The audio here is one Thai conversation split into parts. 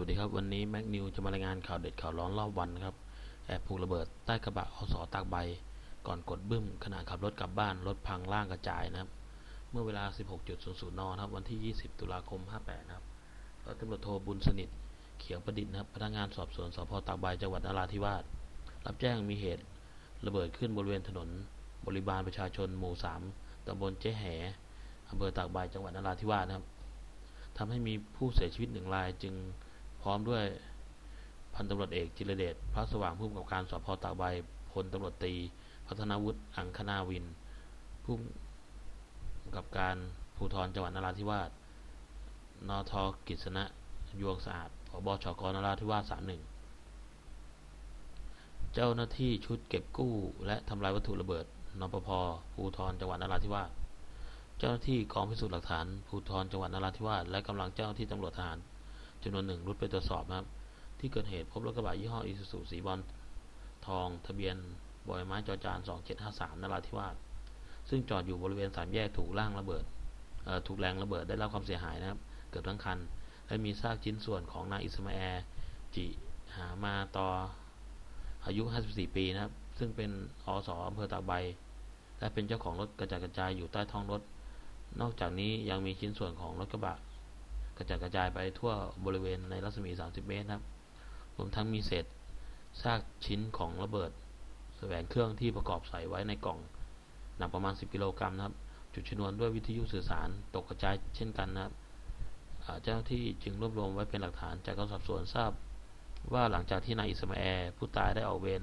วัสดีครับวันนี้แม็กนิวจะมารายงานข่าวเด็ดข่าวร้อนรอบวันนะครับแอบผูกระเบิดใต้กระบะอสตากใบ ก่อนกดบึ้มขณะขับรถกลับบ้านรถพังล่างกระจายนะครับ เมื่อเวลา 16.00นนครับวันที่ 20 ตุลาคม 58 นะครับร้อยตำรวจโทบุญสนิท เขียวประดิษฐ์นะครับพนักงานสอบสวนสพตากใบจังหวัดนราธิวาสรับแจ้งมีเหตุระเบิดขึ้นบริเวณถนน บริบาลประชาชนหมู่ 3ตำบลเจ๊แหอำเภอตากใบจังหวัดนราธิวาสนะครับทำให้มีผู้เสียชีวิตหนึ่งรายจึง ร้อมด้วยพันตำรวจเอกจิรเดชพระสว่างผู้กำกับการสพตากใบพลตำรวจตี พัฒนาวุฒิอังคณาวิน ผู้กำกับการภูธรจังหวัดนราธิวาสนทกิษณะยวงสะอาดผบชกนราธิวาสสามหนึ่งเจ้าหน้าที่ชุดเก็บกู้ และทำลายวัตถุระเบิดนปภภูธรจังหวัดนราธิวาส เจ้าหน้าที่กองพิสูจน์หลักฐานภูธรจังหวัดนราธิวาสและกำลังเจ้าหน้าที่ตำรวจทหาร จำนวนหนึ่งรุดไปตรวจสอบนะครับ ที่เกิดเหตุพบรถกระบะยี่ห้ออิซูซุสีบอลทอง ทะเบียนบอยไม้จอจาน2753นราธิวาสซึ่งจอดอยู่บริเวณสามแยกถูกล่างระเบิดถูกแรงระเบิดได้รับความเสียหายนะครับ เกือบทั้งคัน และมีซากชิ้นส่วนของนายอิสมาแอร์จิหามาตออายุ 54 ปีนะครับ ซึ่งเป็นอสอำเภอตากใบ และเป็นเจ้าของรถกระจายกระจายอยู่ใต้ท้องรถ นอกจากนี้ยังมีชิ้นส่วนของรถกระบะ กระจายกระจายไปทั่วบริเวณในรัศมี 30 เมตรครับ รวมทั้งมีเศษซากชิ้นของระเบิดแสวงเครื่องที่ประกอบใส่ไว้ในกล่องหนักประมาณ 10 กิโลกรัมนะครับ จุดชนวนด้วยวิทยุสื่อสารตกกระจายเช่นกันนะครับเจ้าหน้าที่จึงรวบรวมไว้เป็นหลักฐานจากการสอบสวนทราบ ว่าหลังจากที่นายอิสมาแอร์ผู้ตายได้ออกเวร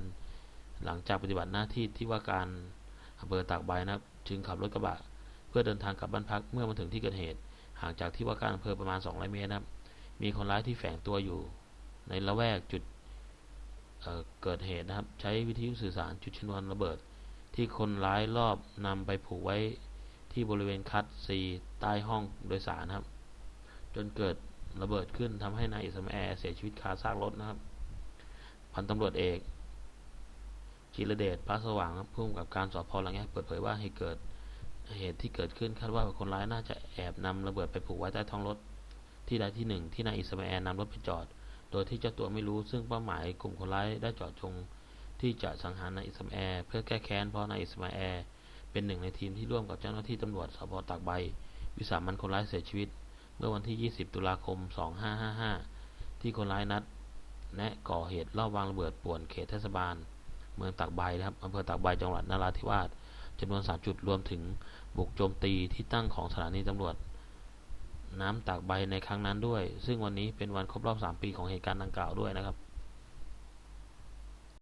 หลังจากปฏิบัติหน้าที่ที่ว่าการอำเภอตากใบนะครับ จึงขับรถกระบะ เพื่อเดินทางกลับบ้านพักเมื่อมาถึงที่เกิดเหตุ ห่างจากที่ว่าการอำเภอประมาณ 200 เมตรนะครับ มีคนร้ายที่แฝงตัวอยู่ ในละแวกจุดเเกิดเหตุนะครับ ใช้วิทยุสื่อสารจุดชนวนระเบิด ที่คนร้ายรอบนำไปผูกไว้ที่บริเวณคัดซีใต้ห้องโดยสารนะครับ จนเกิดระเบิดขึ้นทำให้นายอิสมาแอร์เสียชีวิตคาซากรถนะครับ พันตำรวจเอกจิรเดชพระสว่างผู้กำกับการสพหลังแยกเปิดเผยว่าให้เกิด เหตุที่เกิดขึ้นคาดว่าคนร้ายน่าจะแอบนำระเบิดไปผูกไว้ใต้ท้องรถ ที่ใดที่หนึ่งที่นายอิสมาแอร์นำรถไปจอด โดยที่เจ้าตัวไม่รู้ซึ่งเป้าหมายกลุ่มคนร้ายได้จอดจง ที่จะสังหารนายอิสมาแอร์เพื่อแก้แค้นเพราะนายอิสมาแอร์เป็นหนึ่งในทีมที่ร่วมกับเจ้าหน้าที่ตำรวจสพตากใบ วิสามันคนร้ายเสียชีวิต เมื่อวันที่ 20 ตุลาคม 2555 ที่คนร้ายนัด แนะก่อเหตุลอบวางระเบิดป่วนเขตเทศบาล เมืองตากใบนะครับอำเภอตากใบจังหวัดนราธิวาส จำนวน 3 จุดรวมถึงบุกโจมตีที่ตั้งของสถานีตำรวจ น้ำตากใบในครั้งนั้นด้วย ซึ่งวันนี้เป็นวันครบรอบ 3 ปีของเหตุการณ์ดังกล่าวด้วยนะครับ